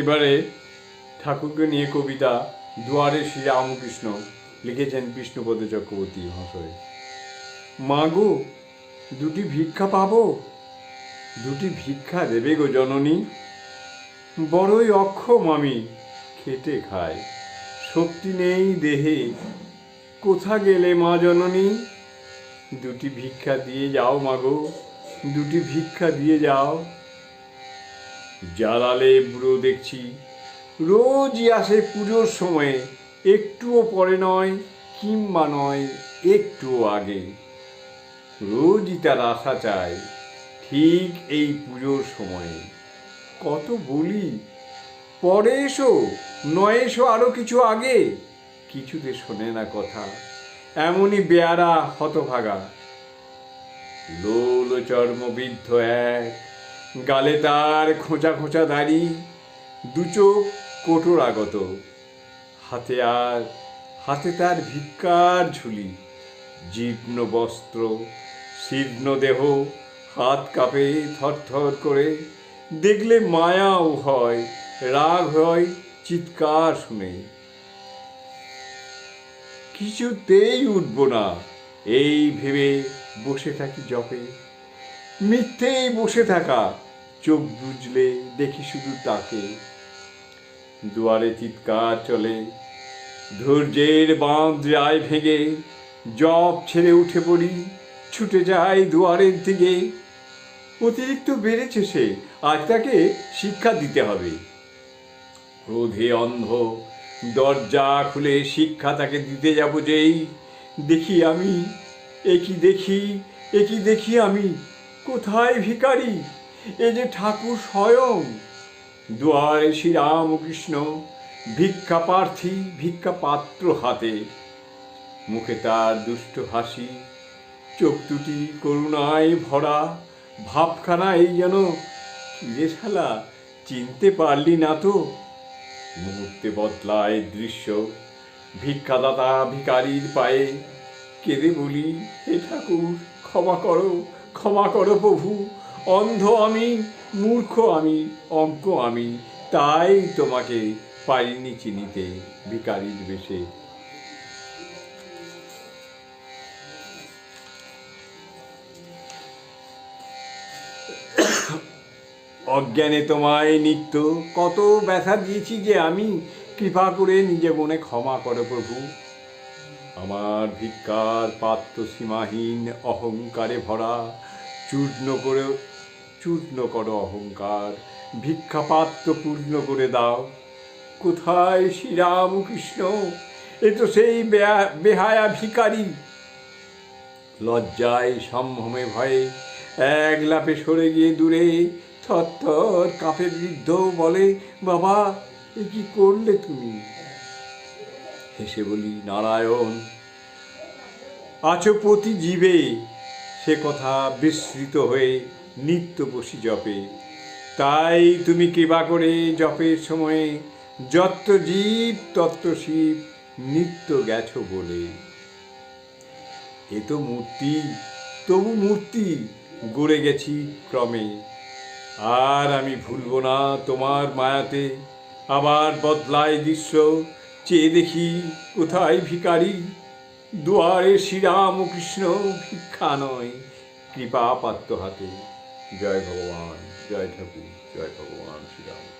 এবারে ঠাকুরকে নিয়ে কবিতা দুয়ারে শ্রী রামকৃষ্ণ লিখেছেন বিষ্ণুপদ চক্রবর্তী মহাশয়। মাগো, দুটি ভিক্ষা পাবো? দুটি ভিক্ষা দেবে গো জননী। বড়ই অক্ষম আমি খেটে খাই। শক্তি নেই দেহে। কোথা গেলে মা জননী? দুটি ভিক্ষা দিয়ে যাও মাগো, দুটি ভিক্ষা দিয়ে যাও। জ্বালালে বুড়ো দেখছি। রোজই আসে পুজোর সময়ে, একটুও পরে নয়, কিংবা নয়, একটুও আগে। রোজই তার আশা চায়, ঠিক এই পুজোর সময়ে। কত বলি? পরে এসো, নয় এসো আরও কিছু আগে। কিছুতে শোনে না কথা, এমনই বেয়ারা হতভাগা। লোল চর্মবিদ্ধ এক গালে তার খোঁচা খোঁচা দাড়ি, দু চোখ কোটর আগত। হাতে আর, হাতে তার ভিক্ষার ঝুলি, জীর্ণ বস্ত্র, শীর্ণ দেহ, হাত কাঁপে থরথর করে। দেখলে মায়াও হয়, রাগ হয়, চিৎকার শুনে। কিছুতেই উঠব না, এই ভেবে বসে থাকি জপে। মিথ্যেই বসে থাকা, চোখ বুঝলে দেখি শুধু তাকে। দুয়ারে চিৎকার চলে, ধৈর্যের বাঁধ যায় ভেঙে জব ছেড়ে উঠে পড়ি, ছুটে যায় দুয়ারের দিকে। অতিরিক্ত বেড়েছে সে, আজ তাকে শিক্ষা দিতে হবে। ক্রোধে অন্ধ, দরজা খুলে শিক্ষা তাকে দিতে যাব যেই। দেখি আমি একই দেখি একই দেখি আমি। কোথায় ভিখারি? এ যে ঠাকুর স্বয়ং। দুয়ারে শ্রীরামকৃষ্ণ, ভিক্ষা প্রার্থী, ভিক্ষা পাত্র হাতে। মুখে তার দুষ্ট হাসি, চোখ দুটি করুণায় ভরা ভাবখানা এই যেন কিরে শালা, চিনতে পারলি না তো। মুহূর্তে বদলায় দৃশ্য, ভিক্ষাদাতা ভিকারির পায়ে। কেঁদে বলি, হে ঠাকুর, ক্ষমা করো ক্ষমা করো প্রভু। অন্ধ আমি, মূর্খ আমি, অজ্ঞ আমি, তাই তোমাকে পারিনি চিনিতে ভিকারির বেশে। অজ্ঞানে তোমায় নিত্য কত ব্যথা দিয়েছি যে আমি, কৃপা করে নিজে মনে ক্ষমা করো প্রভু। আমার ভিক্ষার পাত্র সীমাহীন অহংকারে ভরা, চূর্ণ করে, চূর্ণ করো অহংকার ভিক্ষা পাত্র পূর্ণ করে দাও। কোথায় শ্রীরামকৃষ্ণ? এ তো সেই বেহায়া ভিখারি। লজ্জায় সম্ভ্রমে ভয়ে এক লাফে সরে গিয়ে দূরে থর কাপে বৃদ্ধ বলে, বাবা, এ কি করলে তুমি? হেসে বলি, নারায়ণ আছো প্রতি জীবে সে কথা বিস্মৃত হয়ে নিত্য বসি জপে। তাই তুমি কৃপা করে জপের সময়ে যত্র জীব তত্ত্ব শিব নিত্য গেছো বলে। এ তো মূর্তি, তবু মূর্তি গড়ে গেছি ক্রমে। আর আমি ভুলব না, তোমার মায়াতে আবার বদলায় দৃশ্য চেয়ে দেখি কোথায় ভিকারি দুয়ারে শ্রীরামকৃষ্ণ ভিক্ষা নয়। কৃপা পাত্র হাতে। জয় ভগবান, জয় ঠাকুর, জয় ভগবান শ্রীরাম।